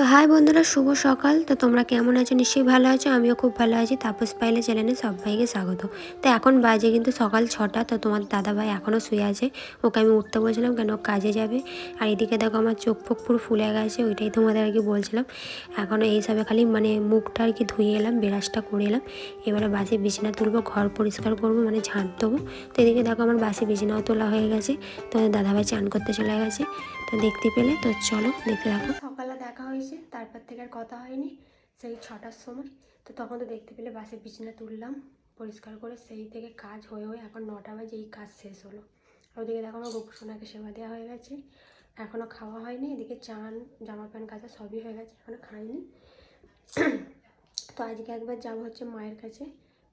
তো হাই বন্ধুরা, শুভ সকাল। তো তোমরা কেমন আছো? নিশ্চয়ই ভালো আছো, আমিও খুব ভালো আছি। তাপস পাইলে চ্যানেলে সবাইকে স্বাগত। তো এখন বাজে কিন্তু সকাল ছটা, তো তোমার দাদা ভাই এখনও শুয়ে আছে। ওকে আমি উঠতে বলছিলাম কেন কাজে যাবে। আর এদিকে দেখো আমার চোখ ফোক পুরো ফুলে গেছে, ওইটাই তোমাদের আর কি বলছিলাম। এখনও এই সবে খালি মানে মুখটা আর কি ধুয়ে এলাম, ব্রাশটা করে এলাম। এবারে বাসে বিছানা তুলবো, ঘর পরিষ্কার করব মানে ঝাঁট দেবো। তো এদিকে দেখো আমার বাসে বিছানাও তোলা হয়ে গেছে। তো দাদাভাই চান করতে চলে গেছে। তো দেখতে পেলে, তো চলো দেখতে সকালে দেখা হয়েছে, তারপর থেকে আর কথা হয়নি, সেই ছটার সময়। তো তখন তো দেখতে পেলে বাসে বিছানা তুললাম, পরিষ্কার করে সেই থেকে কাজ হয়ে হয়ে এখন নটা বাজে, এই কাজ শেষ হলো। ওদিকে দেখো আমার সেবা দেওয়া হয়ে গেছে এখনও খাওয়া হয়নি, এদিকে চান জামা প্যান্ট কাচা সবই হয়ে গেছে এখনও খাইনি। তো আজকে একবার যাব হচ্ছে মায়ের কাছে,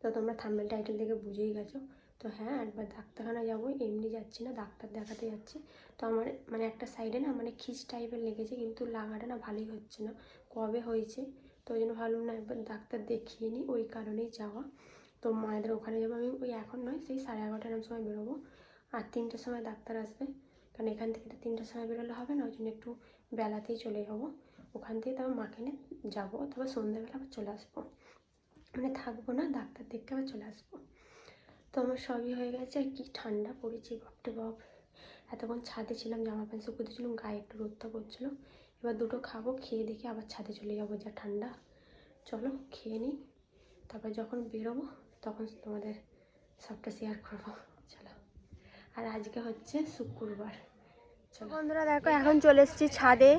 তো তোমরা থাম্বেল টাইটেল দেখে বুঝেই গেছো। তো হ্যাঁ একবার ডাক্তারখানা যাব, এমনি যাচ্ছি না, ডাক্তার দেখাতে যাচ্ছি। তো আমার মানে একটা সাইডে না মানে খিচ টাইপের লেগেছে, কিন্তু লাগাটা না ভালোই হচ্ছে না। কবে হয়েছে? তো ওই জন্য ভাবলাম না একবার ডাক্তার দেখিয়ে নিই ওই কারণেই যাওয়া। তো মায়েদের ওখানে যাব, আমি ওই এখন নয়, সেই সাড়ে এগারোটার সময় বেরোবো। আর তিনটের সময় ডাক্তার আসবে, কারণ এখান থেকে তো তিনটের সময় বেরোলে হবে না, ওই জন্য একটু বেলাতেই চলে যাব। ওখান থেকে তারপর মাকে নিয়ে যাব, তারপর সন্ধ্যেবেলা আবার চলে আসব। মানে থাকব না, ডাক্তার দেখে আবার চলে আসব। তো আমার সবই হয়ে গেছে, আর কি ঠান্ডা পড়েছে বাপটে বাপ এতক্ষণ ছাদে ছিলাম, জামা প্যান্ট শুকোতে দিয়েছিলাম গায়ে একটু রোদটা পড়ছিলো। এবার দুটো খাব, খেয়ে দেখে আবার ছাদে চলে যাব যা ঠান্ডা। চলো খেয়ে নিই তারপর যখন বেরোবো তখন তোমাদের সবটা শেয়ার করব। চলো। আর আজকে হচ্ছে শুক্রবার। চলো। বন্ধুরা, দেখো, এখন চলে এসেছি ছাদে।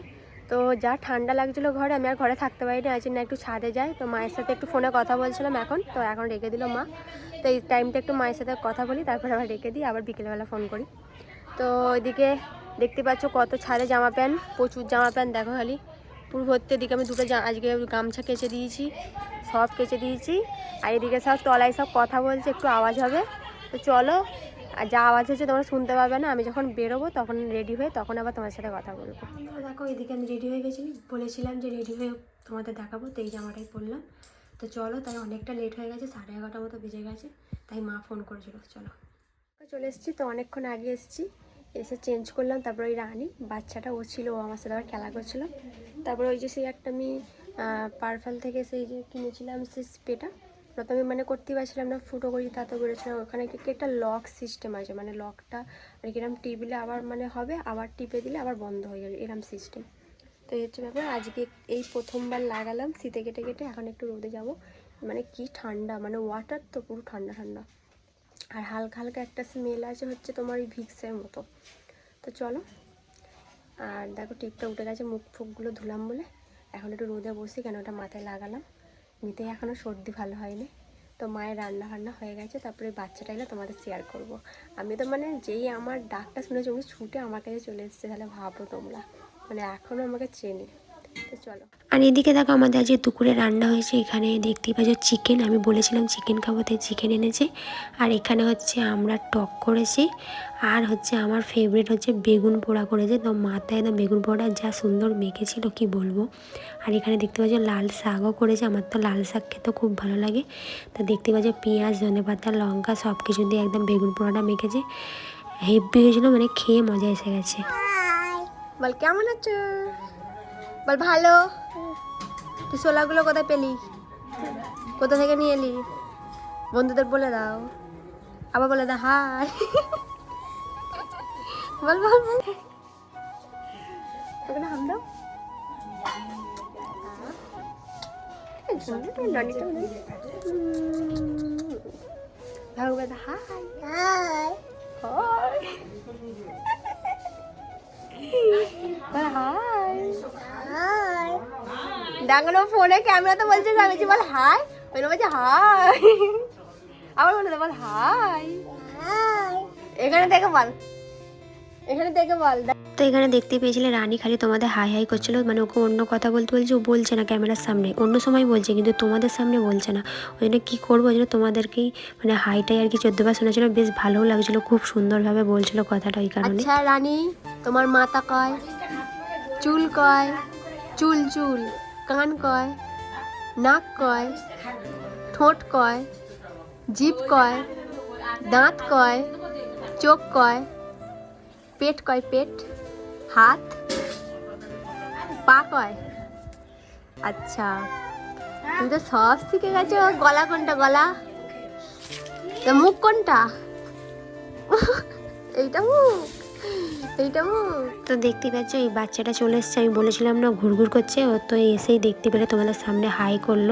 তো যা ঠান্ডা লাগছিল ঘরে, আমি আর ঘরে থাকতে পারিনি, আজ না একটু ছাদে যাই। তো মায়ের সাথে একটু ফোনে কথা বলছিলাম এখন, তো এখন রেখে দিল মা। তো এই টাইমটা একটু মায়ের সাথে কথা বলি, তারপর আবার রেখে দিই, আবার বিকেলবেলা ফোন করি। তো ওইদিকে দেখতে পাচ্ছ কত ছাদে জামা প্যান্ট, প্রচুর জামা প্যান্ট, দেখো খালি। পুরো ভর্তি এদিকে আমি দুটো আজকে গামছা কেচে দিয়েছি, সব কেচে দিয়েছি। আর এদিকে সব তলায় সব কথা বলছে, একটু আওয়াজ হবে। তো চলো, আর যা আওয়াজ হচ্ছে তোমরা শুনতে পাবে না। আমি যখন বেরোবো তখন রেডি হয়ে তখন আবার তোমার সাথে কথা বলব। দেখো, এদিকে আমি রেডি হয়ে গেছি। বলেছিলাম যে রেডি হয়ে তোমাদের দেখাবো, তো এই জামাটাই পরলাম। তো চলো, তাই অনেকটা লেট হয়ে গেছে, সাড়ে এগারোটার মতো বেজে গেছে, তাই মা ফোন করেছিল, চলো। চলে এসেছি, তো অনেকক্ষণ আগে এসেছি, এসে চেঞ্জ করলাম, তারপর ওই রানী, বাচ্চাটা ও ছিল, ও আমার সাথে আবার খেলা করছিল। তারপরে ওই যে সেই একটা আমি পারফাল থেকে সেই যে কিনেছিলাম, সেই স্প্রেটা প্রথমে মানে করতেই পারছিলাম না, ফুটো করি তাতে বেরোচ্ছিলাম ওখানে কি একটা লক সিস্টেম আছে মানে লকটা আর কিরম টিপলে আবার মানে হবে, আবার টিপে দিলে আবার বন্ধ হয়ে যাবে, এরম সিস্টেম তো এই হচ্ছে ব্যাপার। আজকে এই প্রথমবার লাগালাম, শীতে কেটে কেটে এখন একটু রোদে যাব। মানে কি ঠান্ডা মানে ওয়াটার তো পুরো ঠান্ডা ঠান্ডা। আর হালকা হালকা একটা স্মেল আছে হচ্ছে তোমার এই ভিক্সের মতো। তো চলো। আর দেখো টিপটা উঠে গেছে, মুখ ফুকগুলো ধুলাম বলে। এখন একটু রোদে বসি কেন ওটা মাথায় লাগালাম। নিতে এখনও সর্দি ভালো হয়নি। তো মায়ের রান্না বান্না হয়ে গেছে, তারপরে বাচ্চাটা এলে তোমাদের শেয়ার করব। আমি তো মানে যেই আমার ডাকটা শুনেছি, উনি ছুটে আমার কাছে চলে এসেছে, তাহলে ভাবো তোমরা। মানে এখনও আমাকে চেনে। তো চলো। আর এদিকে দেখো আমাদের আজকে দুপুরে রান্না হয়েছে। এখানে দেখতেই পাচ্ছ চিকেন আমি বলেছিলাম চিকেন খাব, তাই চিকেন এনেছে। আর এখানে হচ্ছে আমরা টক করেছি। আর হচ্ছে আমার ফেভারিট হচ্ছে বেগুন পোড়া করেছে। তো মাথায় একদম বেগুন পোড়া যা সুন্দর মেখেছিল, কি বলব। আর এখানে দেখতে পাচ্ছ লাল শাকও করেছে। আমার তো লাল শাক খেতে খুব ভালো লাগে। তো দেখতে পাচ্ছ পেঁয়াজ, ধনে পাতা, লঙ্কা সব কিছু দিয়ে একদম বেগুন পোড়াটা মেখেছে। হেভি হয়েছিল মানে খেয়ে মজা এসে গেছে। বল কেমন আছো? বল ভালো। তুই ছোলাগুলো কোথায় পেলি? কোথা থেকে নিয়ে এলি? বন্ধুদের বলে দাও। আবার বলে দাও হাই। বল বল বল। হাম দাও। হাই। হাই। বল হাই দেখো ফোনে ক্যামেরাতে বলছে আমি বল হাই। ওই বলছে হাই। আবার বলে বল হাই। এখানে দেখে বল। এখানে দেখে বল তো এখানে দেখতে পেয়েছিলে রানী খালি তোমাদের হাই হাই করছিল মানে ওকে অন্য কথা বলতে বলছে ও বলছে না ক্যামেরার সামনে। অন্য সময় বলছে কিন্তু তোমাদের সামনে বলছে না। ওই জন্য কী করব ওই জন্য তোমাদেরকেই মানে হাইটাই আর কি চোদ্দবার শোনাছিল বেশ ভালোও লাগছিল খুব সুন্দরভাবে বলছিল কথাটা ওই কারণে। আচ্ছা রানী তোমার মাথা কয়? চুল কয়? চুল চুল। কান কয়? নাক কয়? ঠোঁট কয়? জিভ কয়? দাঁত কয়? চোখ কয়? পেট কয় পেট? হাত? পা কয়? আচ্ছা। তুমি তো সব শিখে গেছো, গলা কোনটা, গলা? তো মুখ কোনটা? এইটা মুখ এইটা মুখ। তো দেখতে পাচ্ছ, এই বাচ্চাটা চলে এসছে। আমি বলেছিলাম না, ঘুরঘুর করছে। ও তো এসেই দেখতে পেলে, তোমাদের সামনে হাই করল।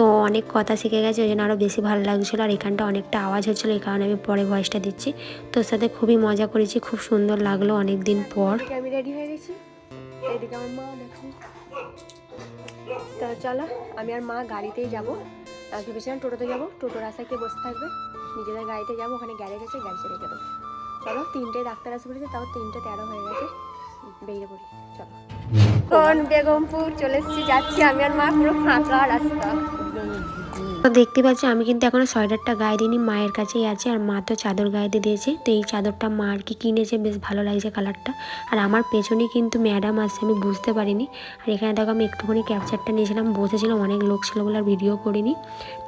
তো অনেক কথা শিখে গেছে, ওই জন্য আরও বেশি ভালো লাগছিল আর এখানটা অনেকটা আওয়াজ হচ্ছিল, এই কারণে আমি পরে ভয়েসটা দিচ্ছি। তোর সাথে খুবই মজা করেছি, খুব সুন্দর লাগল অনেক দিন পর আমি রেডি হয়ে গেছি। এদিকে আমার মা দেখো। তো চলো, আমি আর মা গাড়িতেই যাব। ভেবেছিলাম টোটোতে যাব, টোটোর আশায় কে বসে থাকবে? নিজেদের গাড়িতে যাব, ওখানে গ্যারেজ আছে গ্যারেজে রেখে দেবো। চলো, তিনটে ডাক্তার আসে বলেছে, তাও তিনটে তেরো হয়ে গেছে। বেরিয়ে পড়ি, চলো। কোন বেগমপুর চলে এসেছি, যাচ্ছি আমি আর মা পুরো ফাঁকা রাস্তা। no, no, no. তো দেখতে পাচ্ছি, আমি কিন্তু এখনও সোয়েটারটা গায়ে দিইনি মায়ের কাছেই আছে আর মা তো চাদর গায়ে দিয়ে দিয়েছে। তো এই চাদরটা মা আর কি কিনেছে, বেশ ভালো লাগছে কালারটা। আর আমার পেছনেই কিন্তু ম্যাডাম আসছে আমি বুঝতে পারিনি। আর এখানে দেখো, আমি একটুখানি ক্যাপচারটা নিয়েছিলাম, বসেছিলাম, অনেক লোক ছিল বলে আর ভিডিও করিনি।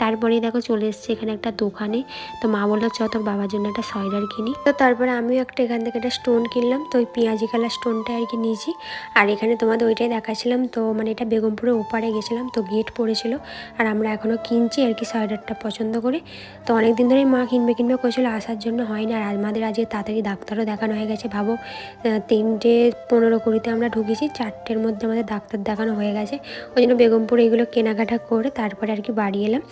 তারপরেই দেখো, চলে এসেছে এখানে একটা দোকানে। তো মা বলল, চ, তোর বাবার জন্য একটা সোয়েটার কিনি। তো তারপরে আমিও একটা এখান থেকে একটা স্টোন কিনলাম। তো ওই পেঁয়াজি কালার স্টোনটা আর কি নিয়েছি। আর এখানে তোমাদের ওইটাই দেখাচ্ছিলাম। তো মানে এটা বেগমপুরের ওপারে গেছিলাম, তো গেট পড়েছিল। আর আমরা এখনও কিনছি, আর কি সোয়েটারটা পছন্দ করে। তো অনেক দিন ধরেই মা কিনবে কিনবে করেছিল, আসার জন্য হয় না আর আমাদের আজকে তাড়াতাড়ি ডাক্তারও দেখানো হয়ে গেছে, ভাবো। তিনটে পনেরো কুড়িতে আমরা ঢুকেছি, চারটের মধ্যে আমাদের ডাক্তার দেখানো হয়ে গেছে। ওই জন্য বেগমপুর এগুলো কেনাকাটা করে তারপরে আর কি বাড়ি এলাম।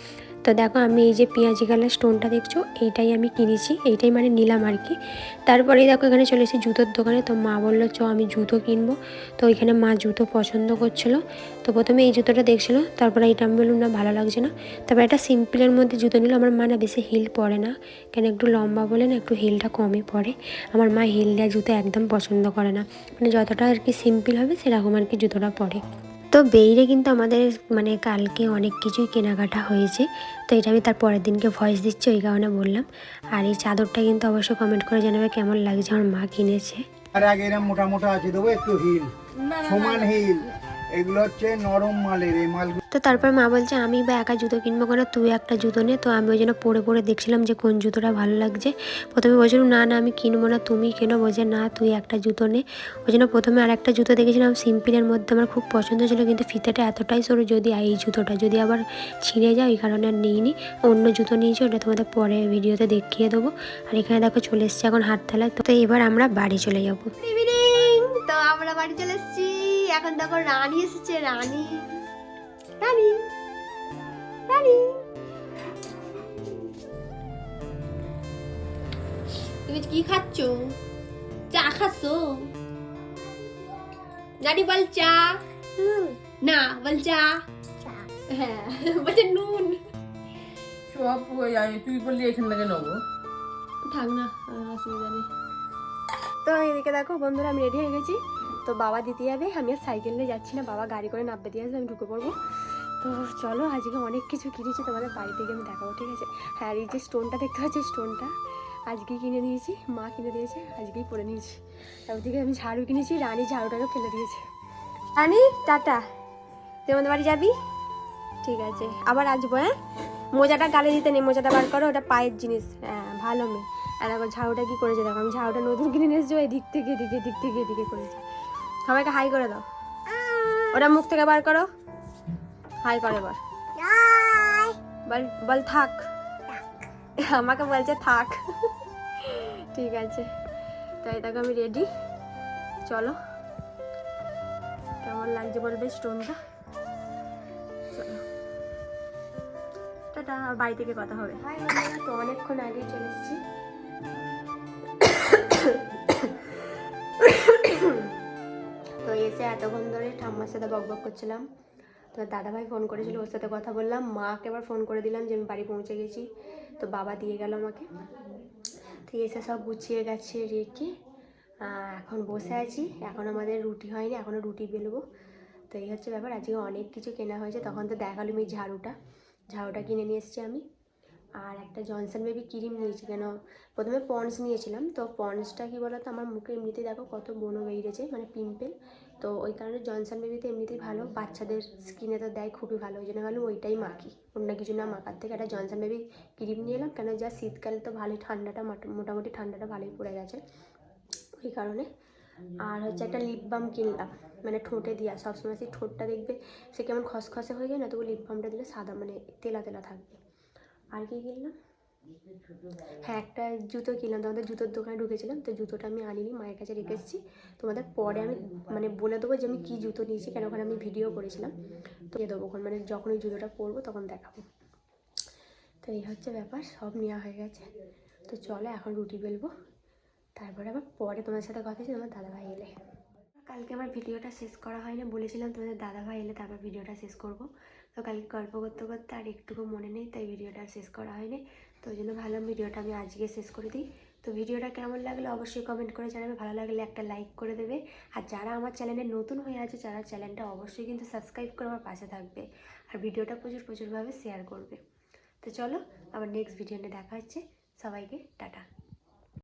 তো দেখো আমি এই যে পেঁয়াজি কালার স্টোনটা দেখছ, এইটাই আমি কিনেছি, এইটাই মানে নিলাম আর কি। তারপরেই দেখো এখানে চলে এসেছি জুতোর দোকানে, তো মা বলল, চ, আমি জুতো কিনবো। তো ওইখানে মা জুতো পছন্দ করছিল। তো প্রথমে এই জুতোটা দেখছিল, তারপরে এইটা আমি বললাম, না, ভালো লাগছে না। তারপরে একটা সিম্পলের মধ্যে জুতো নিল। আমার মা না বেশি হিল পরে না, কেন একটু লম্বা বলে না, একটু হিলটা কমই পরে। আমার মা হিল দেওয়া জুতো একদম পছন্দ করে না। মানে যতটা আর কি সিম্পল হবে, সেরকম আর কি জুতোটা পরে। তো বেইরে কিন্তু আমাদের মানে কালকে অনেক কিছুই কেনাকাটা হয়েছে। তো এটা আমি তার পরের দিনকে ভয়েস দিচ্ছি ওই কারণে বললাম। আর এই চাদরটা কিন্তু অবশ্যই কমেন্ট করে জানাবে কেমন লাগছে আমার মা কিনেছে। আর আগে এরকম মোটা মোটা আছে দেবো একটু হিল। সমান হিল। এগুলো হচ্ছে নরম মালের এই মাল তো তারপর মা বলছে আমি বা একা জুতো কিনবো কেন? তুই একটা জুতো নে। তো আমি ওই জন্য পরে পরে দেখছিলাম যে কোন জুতোটা ভালো লাগছে। প্রথমে বলছিলাম না না আমি কিনবো না তুমি কেন? বলছে না তুই একটা জুতো নে। ওই জন্য প্রথমে আর একটা জুতো দেখেছিলাম সিম্পলের মধ্যে আমার খুব পছন্দ ছিল কিন্তু ফিতেটা এতটাই সরু যদি এই জুতোটা যদি আবার ছিঁড়ে যায় ওই কারণে আর নিইনি। অন্য জুতো নিয়েছি ওটা তোমাদের পরে ভিডিওতে দেখিয়ে দেবো। আর এখানে দেখো চলে এসছে এখন হাততলায় তো এবার আমরা বাড়ি চলে যাব। তো আমরা বাড়ি চলে এসেছি। এখন দেখো রানী এসেছে রানী। রানী রানী। তুমি কি খাচ্ছ? চা খাচ্ছ? রানী বল চা। না বল চা। হ্যাঁ বলছে নুন। সব হয়ে যায় তুই বললি এখান থেকে নেব। থাক না অসুবিধা নেই। তো এদিকে দেখো বন্ধুরা আমি রেডি হয়ে গেছি। তো বাবা দিতে যাবে আমি আর সাইকেল নিয়ে যাচ্ছি না, বাবা গাড়ি করে নামবে দিয়ে আসবে, আমি ঢুকে পড়ব। তো চলো, আজকে অনেক কিছু কিনেছি, তোমাদের বাড়ি থেকে আমি দেখাবো, ঠিক আছে? হ্যাঁ এই যে স্টোনটা দেখতে পাচ্ছি স্টোনটা আজকেই কিনে দিয়েছি, মা কিনে দিয়েছে, আজকেই পরে নিয়েছি। ওদিকে আমি ঝাড়ু কিনেছি, রানী ঝাড়ুটাকে ফেলে দিয়েছে। রানী, টাটা। তুই আমাদের বাড়ি যাবি? ঠিক আছে, আবার আসব হ্যাঁ? মোজাটা গালে দিতে নেই, মোজাটা বার করো, ওটা পায়ের জিনিস হ্যাঁ ভালো মেয়ে। আর এখন ঝাড়ুটা কি করেছে দেখো, আমি ঝাড়ুটা নতুন কিনে নিয়ে এসেছি এদিক থেকে, এদিকে, এদিক থেকে, এদিকে করেছে। সবাইকে হাই করে দাও। ওটা মুখ থেকে বার করো। হাই করে এবার। বল বল থাক। আমাকে বলছে থাক। ঠিক আছে। তাই দেখো আমি রেডি চলো। কেমন লাগছে বলবে স্টোনটা? চলো। টাটা, বাড়ি থেকে কথা হবে। তো অনেকক্ষণ আগেই চলে এসেছি। তো এতক্ষণ ধরে ঠাম্মার সাথে বক বক করছিলাম। তো দাদাভাই ফোন করেছিল, ওর সাথে কথা বললাম। মাকে আবার ফোন করে দিলাম যে আমি বাড়ি পৌঁছে গেছি। তো বাবা দিয়ে গেল আমাকে। তো এসে সব গুছিয়ে গেছে রেখে এখন বসে আছি। এখন আমাদের রুটি হয়নি এখনও রুটি বেলবো। তো এই হচ্ছে ব্যাপার। আজকে অনেক কিছু কেনা হয়েছে। তখন তো দেখালাম এই ঝাড়ুটা। ঝাড়ুটা কিনে নিয়ে এসেছি আমি। আর একটা জনসন বেবি ক্রিম নিয়েছি কেন? প্রথমে পন্স নিয়েছিলাম। তো পন্সটা কি বলতো? আমার মুখে এমনিতে দেখো কত বনো বেরিয়েছে মানে পিম্পল তো ওই কারণে জনসন বেবিতে এমনিতেই ভালো। বাচ্চাদের স্কিনে তো দেয় খুবই ভালো। ওই জন্য ভাবলাম ওইটাই মাখি। অন্য কিছু না মাখার থেকে একটা জনসন বেবি ক্রিম নিয়ে এলাম। কেন যা শীতকালে তো ভালোই ঠান্ডাটা মোটামুটি ঠান্ডাটা ভালোই পড়ে গেছে ওই কারণে। আর হচ্ছে একটা লিপ বাম কিনলাম। মানে ঠোঁটে দিয়া। সবসময় সেই ঠোঁটটা দেখবে সে কেমন খসখসে হয়ে যায় না তবু লিপ বামটা দিলে সাদা মানে তেলা তেলা থাকবে। আর কি কিনলাম? হ্যাঁ একটা জুতো কিনলাম। তোমাদের জুতোর দোকানে ঢুকেছিলাম, তো জুতোটা আমি আনিনি, মায়ের কাছে রেখে এসেছি। তোমাদের পরে আমি মানে বলে দেবো যে আমি কী জুতো নিয়েছি, কেন ওখানে আমি ভিডিও করেছিলাম। তো দেবো ওখানে মানে যখন ওই জুতোটা পরবো তখন দেখাবো। তো এই হচ্ছে ব্যাপার, সব নেওয়া হয়ে গেছে। তো চলো এখন রুটি বেলবো। তারপরে আবার পরে তোমার সাথে কথা হচ্ছে, তোমার দাদাভাই এলে। কালকে আমার ভিডিওটা শেষ করা হয়নি, বলেছিলাম তোমাদের দাদাভাই এলে, তারপর ভিডিওটা শেষ করব। তো কালকে গল্প করতে করতে আর একটুকু মনে নেই, তাই ভিডিওটা শেষ করা হয়নি। তো ওই জন্য ভালো ভিডিওটা আমি আজকে শেষ করে দিই। তো ভিডিওটা কেমন লাগল অবশ্যই কমেন্ট করে জানাবে। ভালো লাগলে একটা লাইক করে দেবে। আর যারা আমার চ্যানেলে নতুন হয়ে আছে যারা চ্যানেলটা অবশ্যই কিন্তু সাবস্ক্রাইব করে আমার পাশে থাকবে। আর ভিডিওটা প্রচুর প্রচুরভাবে শেয়ার করবে। তো চলো, আবার নেক্সট ভিডিওতে দেখা হচ্ছে। সবাইকে, টাটা।